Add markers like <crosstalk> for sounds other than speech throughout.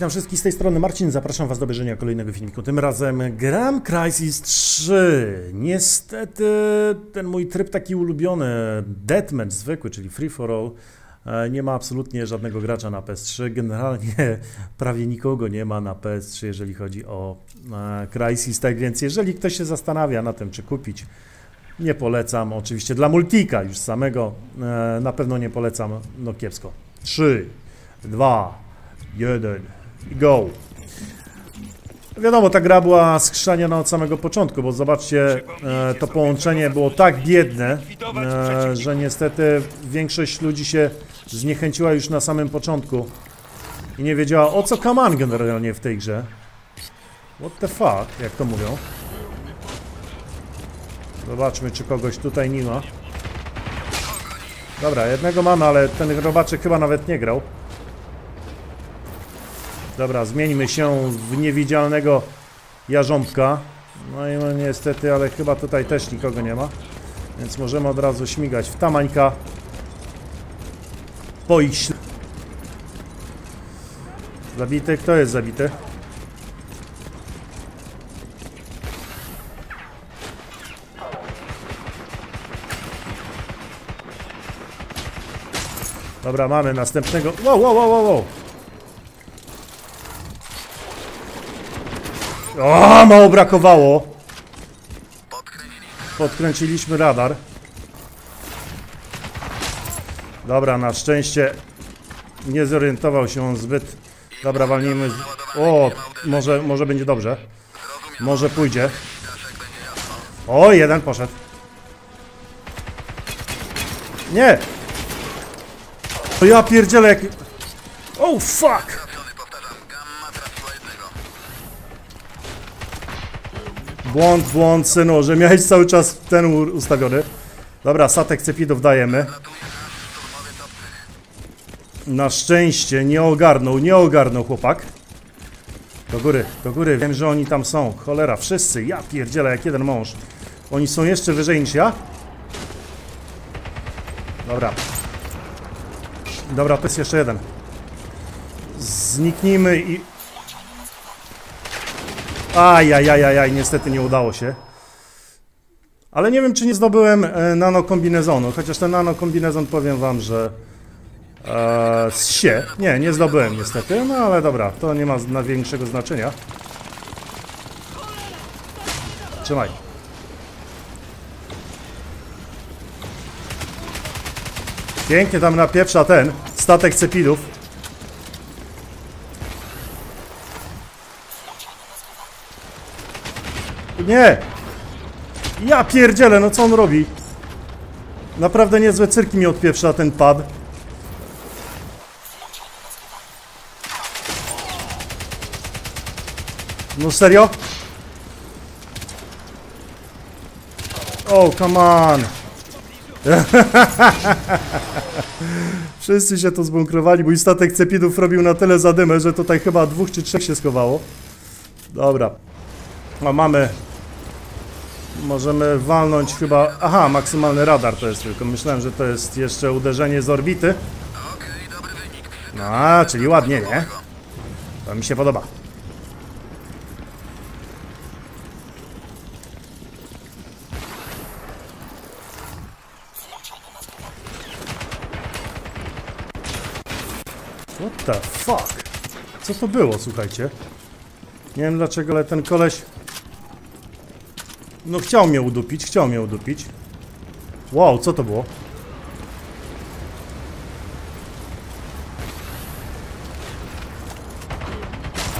witam wszystkich z tej strony Marcin, zapraszam was do obejrzenia kolejnego filmiku. Tym razem gram Crysis 3. Niestety ten mój tryb taki ulubiony, Deathmatch zwykły, czyli Free for All, e, nie ma absolutnie żadnego gracza na PS3. Generalnie <laughs> prawie nikogo nie ma na PS3, jeżeli chodzi o e, Crysis, tak więc jeżeli ktoś się zastanawia na tym, czy kupić, nie polecam. Oczywiście dla multika już samego e, na pewno nie polecam, no kiepsko. 3, 2, 1 i go. Wiadomo, ta gra była skrzaniana od samego początku, bo zobaczcie, e, to połączenie było tak biedne, e, że niestety większość ludzi się zniechęciła już na samym początku i nie wiedziała o co kaman generalnie w tej grze. What the fuck, jak to mówią. Zobaczmy, czy kogoś tutaj nie ma. Dobra, jednego mamy, ale ten robaczek chyba nawet nie grał. Dobra, zmieńmy się w niewidzialnego jarząbka. No i no niestety, ale chyba tutaj też nikogo nie ma. Więc możemy od razu śmigać w tamańka. Po ich Zabity? Kto jest zabity? Dobra, mamy następnego. Wow, wow, wow, wow, wow. O, mało brakowało. Podkręciliśmy radar. Dobra, na szczęście nie zorientował się on zbyt. Dobra, walnijmy. z- O, może, może będzie dobrze. Może pójdzie. O, jeden poszedł. Nie! To ja pierdzielę jak... Oh, fuck! Błąd, błąd, synu, że miałeś cały czas ten ustawiony. Dobra, statek cepidów dajemy. Na szczęście nie ogarnął, nie ogarnął chłopak. Do góry, do góry, wiem, że oni tam są. Cholera, wszyscy, ja pierdzielę jak jeden mąż. Oni są jeszcze wyżej niż ja? Dobra. Dobra, to jest jeszcze jeden. Zniknijmy i... Ajajajajaj, niestety nie udało się. Ale nie wiem, czy nie zdobyłem e, nanokombinezonu, chociaż ten nanokombinezon powiem wam, że e, się. Nie, nie zdobyłem niestety, no ale dobra, to nie ma na większego znaczenia. Trzymaj. Pięknie tam napieprza ten statek cepidów. Nie! Ja pierdzielę, no co on robi? Naprawdę niezłe cyrki mi odpieprza ten pad. No serio? Oh, come on! <laughs> Wszyscy się tu zbunkrowali, mój statek cepidów robił na tyle zadymę, że tutaj chyba dwóch czy trzech się schowało. Dobra. No mamy Możemy walnąć chyba... Aha, maksymalny radar to jest tylko. Myślałem, że to jest jeszcze uderzenie z orbity. No, czyli ładnie, nie? To mi się podoba. What the fuck? Co to było, słuchajcie? Nie wiem dlaczego, ale ten koleś... No chciał mnie udupić, chciał mnie udupić. Wow, co to było?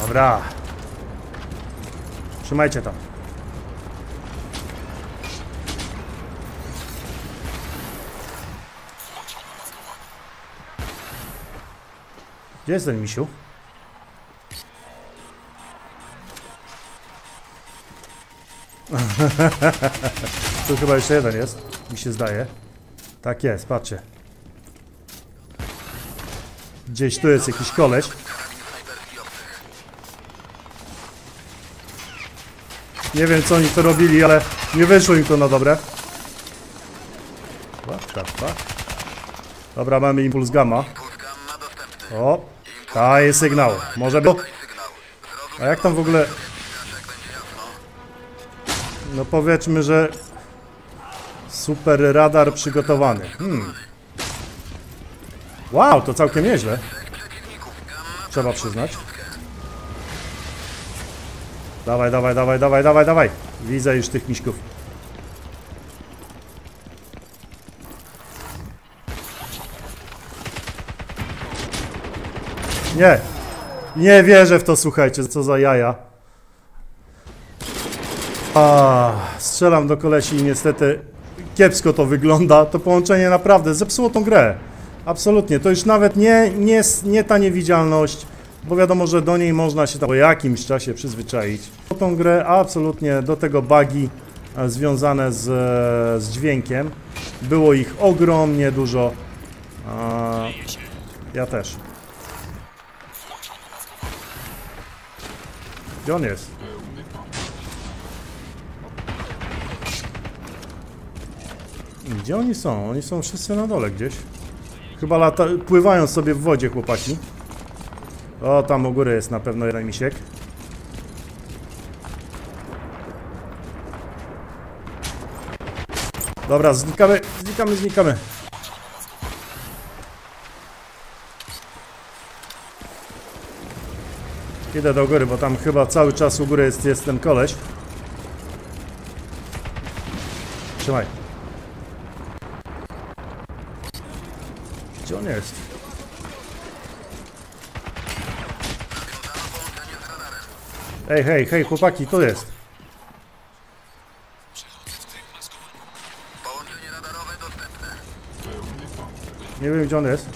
Dobra. Trzymajcie tam. Gdzie jest ten misiu? <laughs> Tu chyba jeszcze jeden jest, mi się zdaje. Tak jest, patrzcie. Gdzieś tu jest jakiś koleś. Nie wiem co oni to robili, ale nie wyszło im to na dobre. Dobra, mamy impuls gamma. O, Daje sygnał. Może by... A jak tam w ogóle... No powiedzmy, że... Super radar przygotowany. Hmm. Wow, to całkiem nieźle. Trzeba przyznać. Dawaj, dawaj, dawaj, dawaj, dawaj, dawaj. Widzę już tych miśków. Nie. Nie wierzę w to, słuchajcie, co za jaja. A, strzelam do kolesi i niestety kiepsko to wygląda. To połączenie naprawdę zepsuło tą grę. Absolutnie. To już nawet nie, nie, nie ta niewidzialność, bo wiadomo, że do niej można się tam po jakimś czasie przyzwyczaić. Po tą grę absolutnie do tego bugi e, związane z, z dźwiękiem. Było ich ogromnie dużo. A, ja też. Gdzie on jest? Gdzie oni są? Oni są wszyscy na dole gdzieś. Chyba lata pływają sobie w wodzie chłopaki. O, tam u góry jest na pewno jeden misiek. Dobra, znikamy, znikamy, znikamy. Idę do góry, bo tam chyba cały czas u góry jest, jest ten koleś. Trzymaj. Gdzie on jest? Hej, hej, hej, chłopaki, tu jest. Nie wiem, gdzie on jest.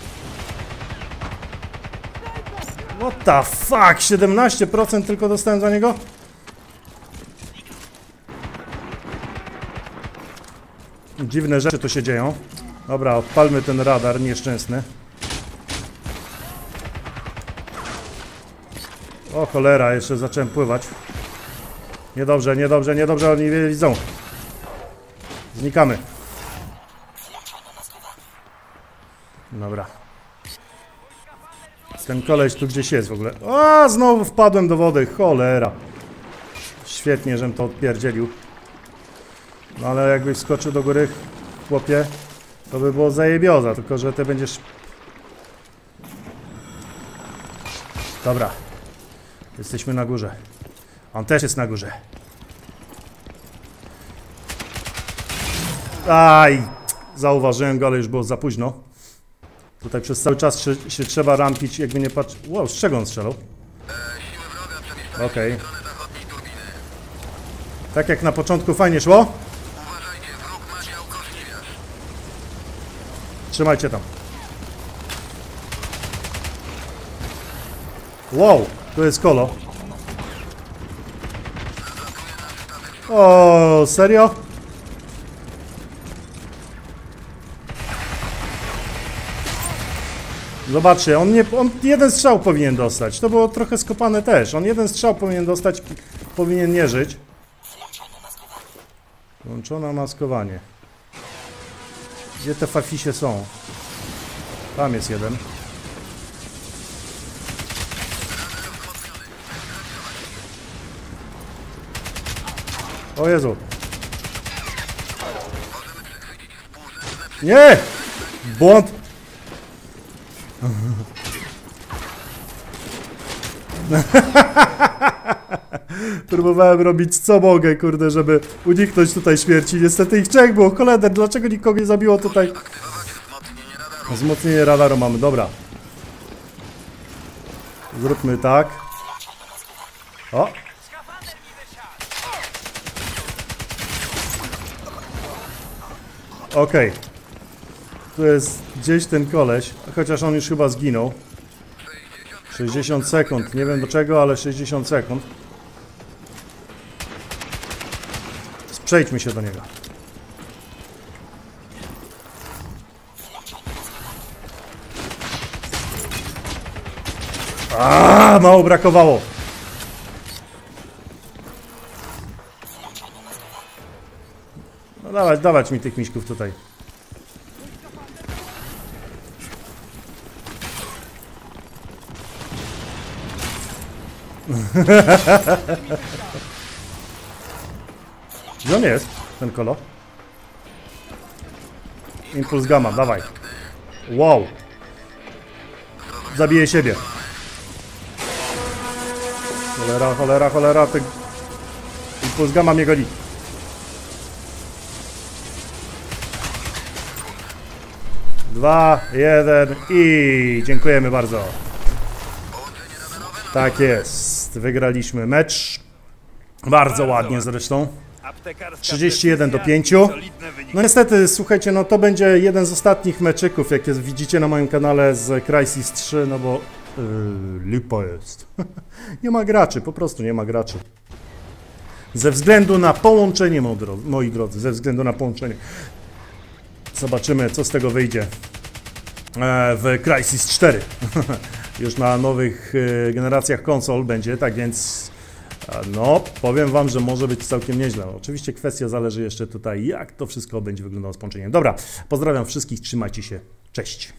What the fuck? 17% tylko dostałem za niego? Dziwne rzeczy tu się dzieją. Dobra, odpalmy ten radar nieszczęsny. O cholera, jeszcze zacząłem pływać. Niedobrze, niedobrze, niedobrze, oni widzą. Znikamy. Dobra. Ten koleś tu gdzieś jest w ogóle. A, znowu wpadłem do wody, cholera. Świetnie, żem to odpierdzielił. No ale jakbyś skoczył do góry, chłopie, to by było zajebioza, tylko że ty będziesz... Dobra. Jesteśmy na górze. On też jest na górze. Aj! Zauważyłem go, ale już było za późno. Tutaj przez cały czas się, się trzeba rampić, jakby nie patrz... Wow, z czego on strzelał? Okej. turbiny. Tak jak na początku fajnie szło. Trzymajcie tam. Wow, tu jest kolo. O, serio? Zobaczcie, on, nie, on jeden strzał powinien dostać. To było trochę skopane też. On jeden strzał powinien dostać, powinien nie żyć. Włączono maskowanie. Gdzie te fafisie są? Tam jest jeden. O Jezu. Nie! <laughs> Próbowałem robić co mogę, kurde, żeby uniknąć tutaj śmierci. Niestety ich trzech było. Koleder, dlaczego nikogo nie zabiło tutaj? Wzmocnienie radaru. Mamy, dobra. Zróbmy tak. O! Okej. Tu jest gdzieś ten koleś, chociaż on już chyba zginął. 60 sekund, nie wiem do czego, ale 60 sekund. Przejdźmy się do niego. A, mało brakowało. No dawać, dawać mi tych miśków tutaj. <laughs> Gdzie on jest, ten kolo? Impuls gamma, dawaj. Wow. Zabiję siebie. Cholera, cholera, cholera, ty... Impuls gamma mnie goni. Dwa, jeden i dziękujemy bardzo. Tak jest. Wygraliśmy mecz. Bardzo ładnie zresztą. 31 do 5. No niestety, słuchajcie, no to będzie jeden z ostatnich meczyków, jakie widzicie na moim kanale z Crysis 3, no bo yy, lipa jest. <laughs> nie ma graczy, po prostu nie ma graczy. Ze względu na połączenie, moi drodzy, ze względu na połączenie. Zobaczymy, co z tego wyjdzie e, w Crysis 4. <laughs> Już na nowych e, generacjach konsol będzie, tak więc no, powiem Wam, że może być całkiem nieźle. Oczywiście kwestia zależy jeszcze tutaj, jak to wszystko będzie wyglądało z połączeniem. Dobra, pozdrawiam wszystkich, trzymajcie się, cześć.